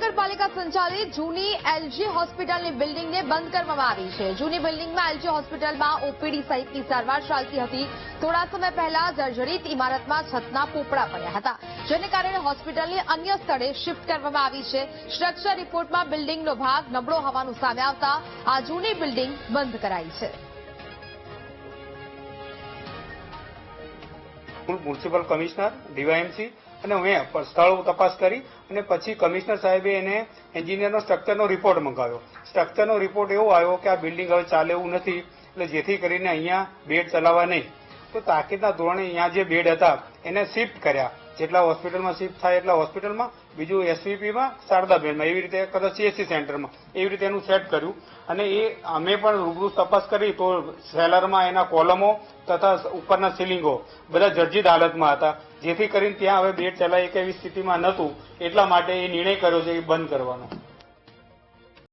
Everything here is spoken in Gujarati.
મહાનગરપાલિકા સંચાલિત જૂની એલજી હોસ્પિટલની બિલ્ડિંગને બંધ કરવામાં આવી છે. જૂની બિલ્ડિંગમાં એલજી હોસ્પિટલમાં ઓપીડી સહિતની સારવાર ચાલતી હતી. થોડા સમય પહેલા જર્જરિત ઇમારતમાં છતના પોપડા પડ્યા હતા, જેને કારણે હોસ્પિટલની અન્ય સ્થળે શિફ્ટ કરવામાં આવી છે. સ્ટ્રક્ચર રિપોર્ટમાં બિલ્ડિંગનો ભાગ નબળો હોવાનું સામે આવતા આ જૂની બિલ્ડિંગ બંધ કરાઈ છે. મ્યુનિસિપલ કમિશનર ડીવાયએમસી અને મેં સ્થળ તપાસ કરી અને પછી કમિશનર સાહેબે એને એન્જિનિયરનો સ્ટ્રક્ચરનો રિપોર્ટ મંગાવ્યો. સ્ટ્રક્ચરનો રિપોર્ટ એવો આવ્યો કે આ બિલ્ડિંગ હવે ચાલે એવું નથી, એટલે જેથી કરીને અહીંયા બેડ ચલાવવા નહીં. તો તાકીદના ધોરણે અહીંયા જે બેડ હતા, એને શિફ્ટ કર્યા. જેટલા હોસ્પિટલમાં શિફ્ટ થાય એટલા હોસ્પિટલમાં, બીજું એસવીપીમાં, શારદાબેનમાં, એવી રીતે કદાચ સીએસસી સેન્ટરમાં, એવી રીતે એનું સેટ કર્યું. અને એ અમે પણ રૂબરૂ તપાસ કરી તો સેલરમાં એના કોલમો તથા ઉપરના સિલિંગો બધા જર્જિત હાલતમાં હતા. જેથી કરીને ત્યાં હવે બેડ ચલાય કે એવી સ્થિતિમાં નહોતું. એટલા માટે એ નિર્ણય કર્યો છે એ બંધ કરવાનો.